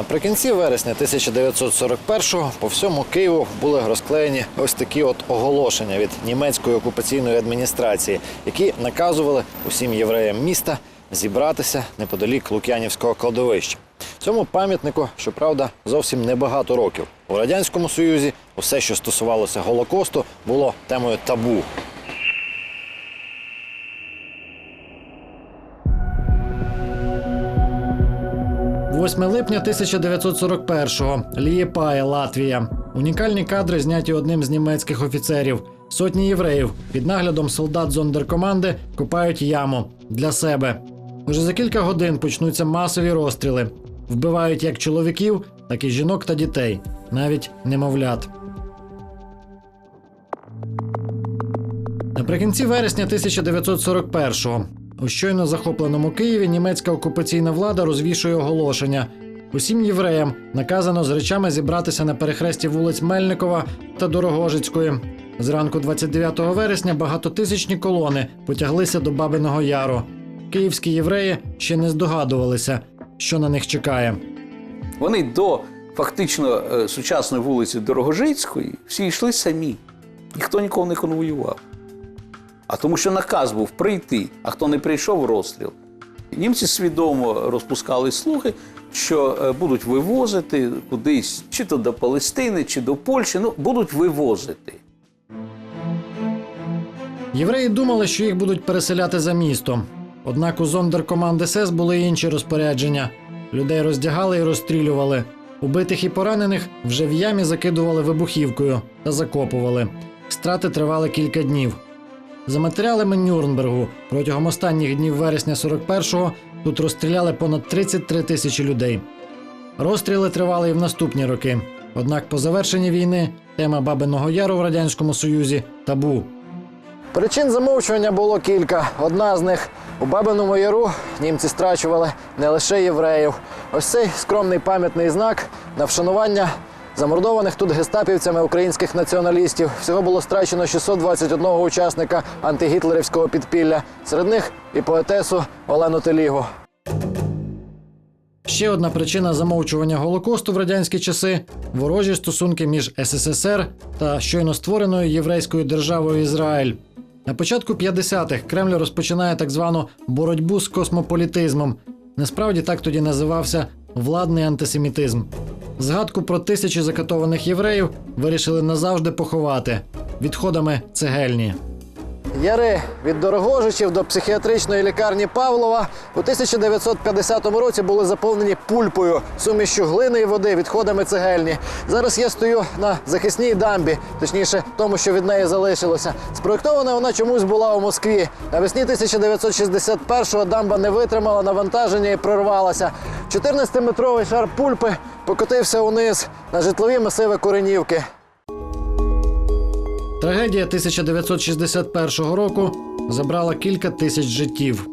Наприкінці вересня 1941-го по всьому Києву були розклеєні ось такі от оголошення від німецької окупаційної адміністрації, які наказували усім євреям міста зібратися неподалік Лук'янівського кладовища. Цьому пам'ятнику, щоправда, зовсім небагато років. У радянському союзі усе, що стосувалося голокосту, було темою табу. 8 липня 1941-го. Лієпає, Латвія. Унікальні кадри зняті одним з німецьких офіцерів. Сотні євреїв під наглядом солдат зондеркоманди копають яму для себе. Уже за кілька годин почнуться масові розстріли. Вбивають як чоловіків, так і жінок та дітей, навіть немовлят. Наприкінці вересня 1941-го у щойно захопленому Києві німецька окупаційна влада розвішує оголошення. Усім євреям наказано з речами зібратися на перехресті вулиць Мельникова та Дорогожицької. Зранку 29 вересня багатотисячні колони потяглися до Бабиного Яру. Київські євреї ще не здогадувалися, що на них чекає. Вони до фактично е, сучасної вулиці Дорогожицької всі йшли самі. Ніхто нікого не конвоював. А тому що наказ був прийти, а хто не прийшов розстріл. Німці свідомо розпускали слухи, що е, будуть вивозити кудись, чи то до Палестини, чи до Польщі. Ну, будуть вивозити. Євреї думали, що їх будуть переселяти за місто. Однак у зондеркоманди СЕС були інші розпорядження. Людей роздягали і розстрілювали. Убитих і поранених вже в ямі закидували вибухівкою та закопували. Страти тривали кілька днів. За матеріалами Нюрнбергу протягом останніх днів вересня 41-го тут розстріляли понад 33 тисячі людей. Розстріли тривали і в наступні роки. Однак по завершенні війни тема Бабиного Яру в Радянському Союзі табу. Причин замовчування було кілька. Одна з них у Бабиному Яру німці страчували не лише євреїв. Ось цей скромний пам'ятний знак на вшанування замордованих тут гестапівцями українських націоналістів. Всього було страчено 621 учасника антигітлерівського підпілля. Серед них і поетесу Олену Телігу. Ще одна причина замовчування Голокосту в радянські часи ворожі стосунки між СССР та щойно створеною єврейською державою Ізраїль. На початку 50-х Кремль розпочинає так звану боротьбу з космополітизмом. Насправді так тоді називався владний антисемітизм. Згадку про тисячі закатованих євреїв вирішили назавжди поховати відходами цегельні. Яри від Дорогожичів до психіатричної лікарні Павлова у 1950 році були заповнені пульпою, сумішю глини і води, відходами цегельні. Зараз я стою на захисній дамбі, точніше, тому, що від неї залишилося. Спроєктована вона чомусь була у Москві. Навесні 1961-го дамба не витримала навантаження і прорвалася. 14-метровий шар пульпи покотився униз на житлові масиви Коренівки. Трагедія 1961 року забрала кілька тисяч життів.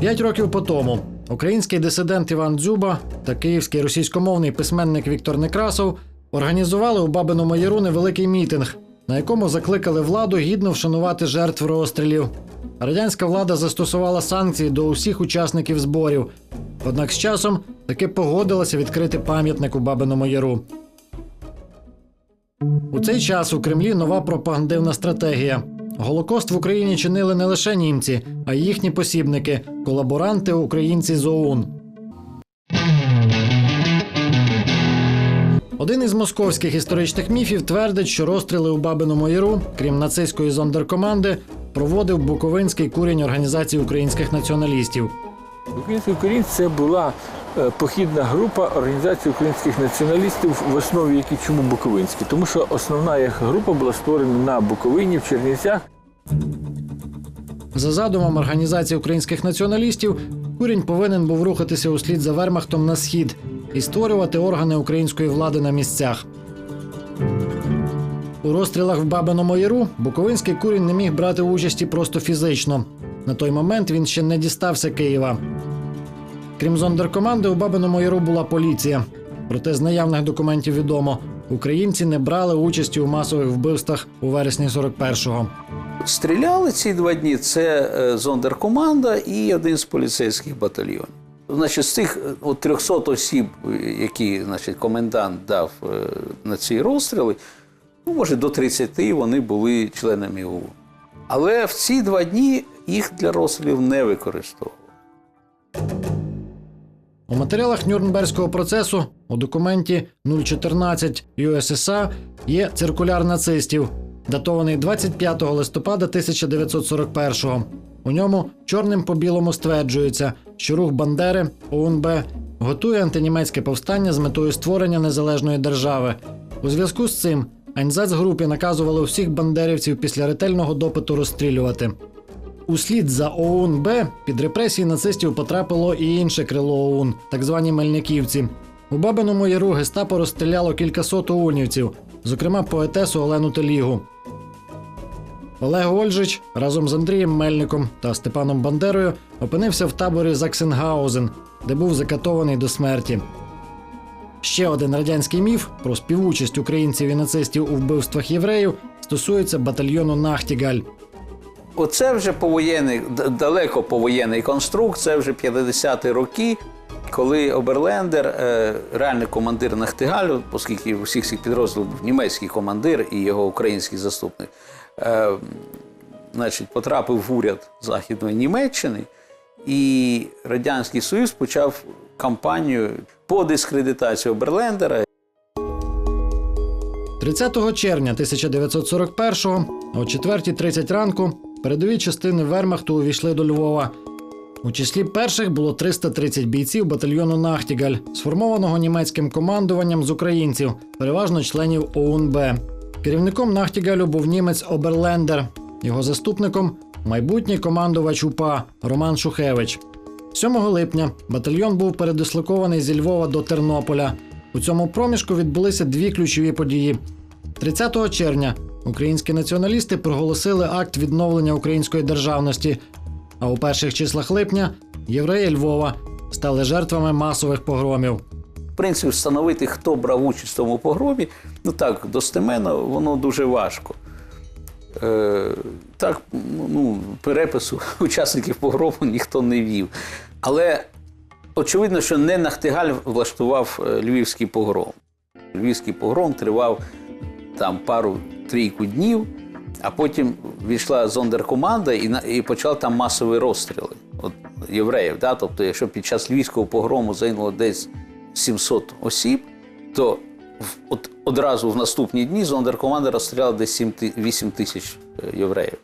П'ять років по тому український дисидент Іван Дзюба та київський російськомовний письменник Віктор Некрасов організували у Бабиному Яру невеликий мітинг, на якому закликали владу гідно вшанувати жертв розстрілів. Радянська влада застосувала санкції до усіх учасників зборів. Однак з часом таки погодилася відкрити пам'ятник у Бабиному Яру. У цей час у Кремлі нова пропагандивна стратегія. Голокост в Україні чинили не лише німці, а й їхні посібники, колаборанти, українці з ОУН. Один із московських історичних міфів твердить, що розстріли у Бабиному Яру, крім нацистської зондеркоманди, проводив Буковинський курінь організації українських націоналістів. Український корінь це була е, похідна група організації українських націоналістів, в основі які чому Буковинські, тому що основна їх група була створена на Буковині, в Чернівцях. За задумом організації українських націоналістів, курінь повинен був рухатися услід за вермахтом на схід і створювати органи української влади на місцях. У розстрілах в Бабиному Яру Буковинський курінь не міг брати участі просто фізично. На той момент він ще не дістався Києва. Крім зондеркоманди, у Бабиному Яру була поліція. Проте з наявних документів відомо, українці не брали участі у масових вбивствах у вересні 41-го. Стріляли ці два дні це е, зондеркоманда і один з поліцейських батальйонів. Значить, з цих е, от 300 осіб, які значить, комендант дав е, на ці розстріли, ну, може, до 30 вони були членами ОУН. Але в ці два дні їх для розстрілів не використовували. У матеріалах Нюрнберзького процесу у документі 014 USSA є циркуляр нацистів, датований 25 листопада 1941-го. У ньому чорним по білому стверджується, що рух Бандери ОУНБ готує антинімецьке повстання з метою створення незалежної держави. У зв'язку з цим Айнзацгрупі наказували усіх бандерівців після ретельного допиту розстрілювати. Услід за ОУН Б під репресії нацистів потрапило і інше крило ОУН, так звані Мельниківці. У Бабиному Яру гестапо розстріляло кількасот оунівців, зокрема поетесу Олену Телігу. Олег Ольжич разом з Андрієм Мельником та Степаном Бандерою опинився в таборі Заксенгаузен, де був закатований до смерті. Ще один радянський міф про співучасть українців і нацистів у вбивствах євреїв стосується батальйону Нахтігаль. Оце вже повоєнний, далеко повоєнний конструкт, це вже 50-ті роки, коли Оберлендер, е, реальний командир Нахтигалю, оскільки у всіх цих підрозділів був німецький командир і його український заступник, е, значить, потрапив в уряд Західної Німеччини, і Радянський Союз почав кампанію по дискредитації Оберлендера 30 червня 1941-го о 4.30 ранку передові частини Вермахту увійшли до Львова. У числі перших було 330 бійців батальйону Нахтігаль, сформованого німецьким командуванням з українців, переважно членів ОУНБ. Керівником Нахтігалю був німець Оберлендер, його заступником майбутній командувач УПА Роман Шухевич. 7 липня батальйон був передислокований зі Львова до Тернополя. У цьому проміжку відбулися дві ключові події. 30 червня українські націоналісти проголосили акт відновлення української державності. А у перших числах липня євреї Львова стали жертвами масових погромів. В принципі, встановити, хто брав участь в тому погромі, ну так, достеменно, воно дуже важко. Е, так, ну, перепису учасників погрому ніхто не вів. Але очевидно, що не Нахтигаль влаштував е, львівський погром. Львівський погром тривав там пару-трійку днів, а потім війшла зондеркоманда і, і почала там масові розстріли от, євреїв. Да? Тобто, якщо під час львівського погрому загинуло десь 700 осіб, то от, одразу в наступні дні зондеркоманда розстріляла десь 7 ти- 8 тисяч е, євреїв.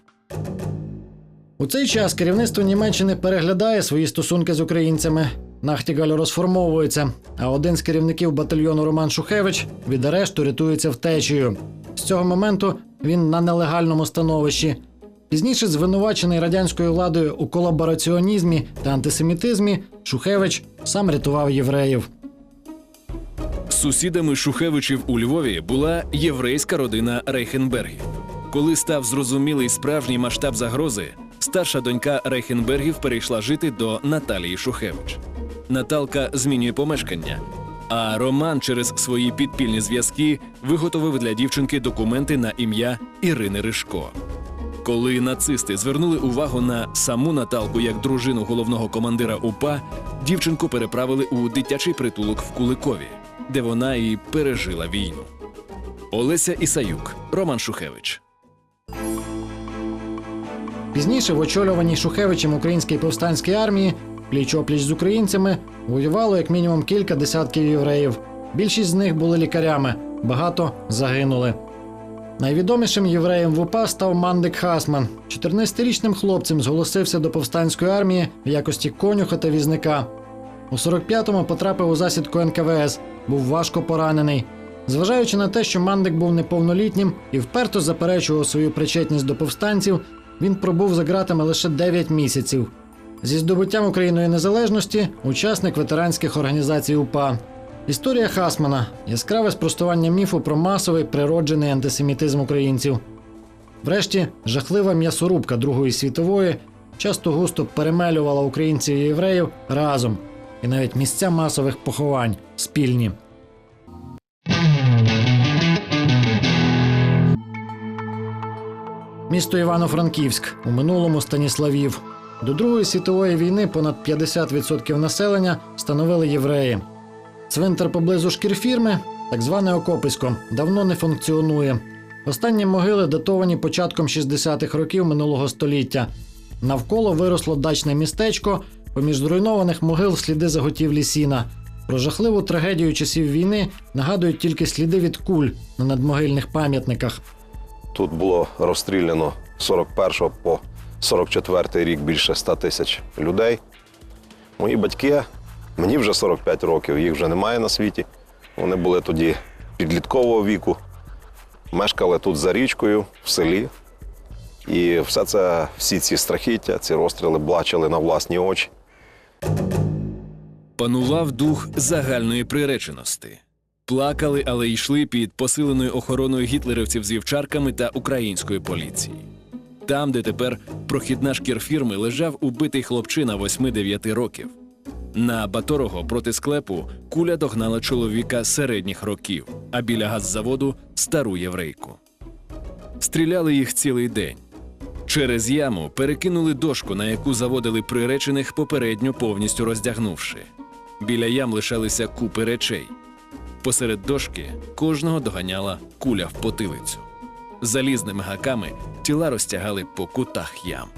У цей час керівництво Німеччини переглядає свої стосунки з українцями. Нахтігаль розформовується, а один з керівників батальйону Роман Шухевич від арешту рятується втечею. З цього моменту він на нелегальному становищі. Пізніше звинувачений радянською владою у колабораціонізмі та антисемітизмі, Шухевич сам рятував євреїв. Сусідами Шухевичів у Львові була єврейська родина Рейхенбергів. Коли став зрозумілий справжній масштаб загрози, старша донька Рейхенбергів перейшла жити до Наталії Шухевич. Наталка змінює помешкання, а Роман через свої підпільні зв'язки виготовив для дівчинки документи на ім'я Ірини Ришко. Коли нацисти звернули увагу на саму Наталку як дружину головного командира УПА, дівчинку переправили у дитячий притулок в Куликові, де вона і пережила війну. Олеся Ісаюк, Роман Шухевич. Пізніше в очолюваній Шухевичем українській повстанській армії пліч-опліч з українцями воювало як мінімум кілька десятків євреїв. Більшість з них були лікарями, багато загинули. Найвідомішим євреєм в УПА став Мандик Хасман. 14-річним хлопцем зголосився до повстанської армії в якості конюха та візника. У 45-му потрапив у засідку НКВС, був важко поранений. Зважаючи на те, що Мандик був неповнолітнім і вперто заперечував свою причетність до повстанців, він пробув за ґратами лише 9 місяців. Зі здобуттям Україною незалежності учасник ветеранських організацій УПА. Історія Хасмана яскраве спростування міфу про масовий природжений антисемітизм українців. Врешті, жахлива м'ясорубка Другої світової часто густо перемелювала українців і євреїв разом, і навіть місця масових поховань спільні. Місто Івано-Франківськ, у минулому Станіславів. До Другої світової війни понад 50% населення становили євреї. Цвинтар поблизу шкірфірми, так зване Окописько, давно не функціонує. Останні могили датовані початком 60-х років минулого століття. Навколо виросло дачне містечко, поміж зруйнованих могил сліди заготівлі сіна. Про жахливу трагедію часів війни нагадують тільки сліди від куль на надмогильних пам'ятниках. Тут було розстріляно 41 по 44 рік більше 100 тисяч людей. Мої батьки, мені вже 45 років, їх вже немає на світі. Вони були тоді підліткового віку, мешкали тут за річкою, в селі. І все це, всі ці страхіття, ці розстріли бачили на власні очі. Панував дух загальної приреченості. Плакали, але йшли під посиленою охороною гітлерівців з вівчарками та української поліції. Там, де тепер прохідна шкірфірми, лежав убитий хлопчина 8-9 років. На Баторого проти склепу куля догнала чоловіка середніх років, а біля газзаводу стару єврейку. Стріляли їх цілий день. Через яму перекинули дошку, на яку заводили приречених, попередньо повністю роздягнувши. Біля ям лишалися купи речей. Посеред дошки кожного доганяла куля в потилицю. Залізними гаками тіла розтягали по кутах ям.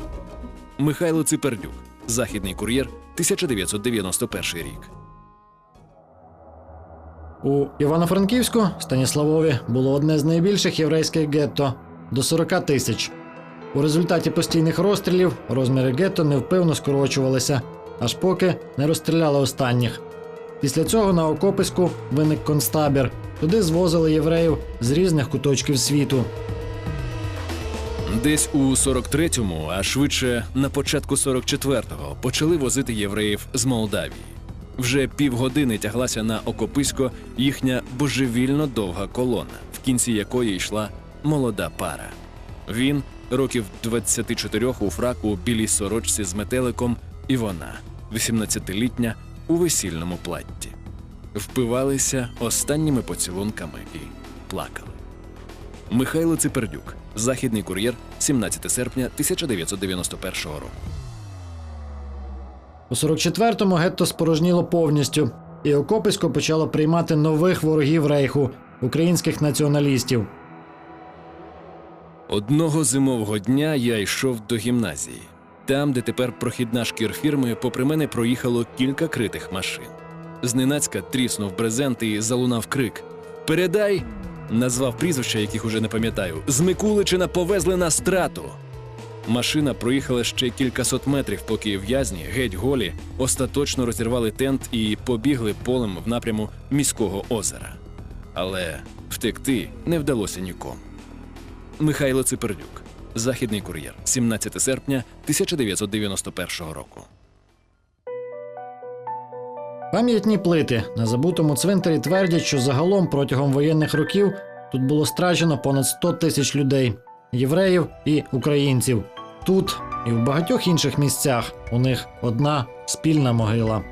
Михайло Ципердюк, Західний кур'єр, 1991 рік. У Івано-Франківську Станіславові було одне з найбільших єврейських гетто до 40 тисяч. У результаті постійних розстрілів розміри гетто невпевно скорочувалися, аж поки не розстріляли останніх. Після цього на Окопиську виник концтабір. Туди звозили євреїв з різних куточків світу. Десь у 43-му, а швидше на початку 44-го, почали возити євреїв з Молдавії. Вже півгодини тяглася на Окописько їхня божевільно довга колона, в кінці якої йшла молода пара. Він років 24 у фраку білій сорочці з метеликом, і вона, 18-літня, у весільному платті. Впивалися останніми поцілунками і плакали. Михайло Ципердюк, Західний кур'єр, 17 серпня 1991 року. У 44-му гетто спорожніло повністю, і Окописько почало приймати нових ворогів рейху українських націоналістів. Одного зимового дня я йшов до гімназії. Там, де тепер прохідна шкірфірми, попри мене проїхало кілька критих машин. Зненацька тріснув брезент і залунав крик: Передай! Назвав прізвища, яких уже не пам'ятаю. З Микуличина повезли на страту. Машина проїхала ще кількасот метрів, поки в'язні, геть голі, остаточно розірвали тент і побігли полем в напряму міського озера. Але втекти не вдалося нікому. Михайло Ципердюк, Західний кур'єр, 17 серпня 1991 року. Пам'ятні плити на забутому цвинтарі твердять, що загалом протягом воєнних років тут було страчено понад 100 тисяч людей євреїв і українців. Тут і в багатьох інших місцях у них одна спільна могила.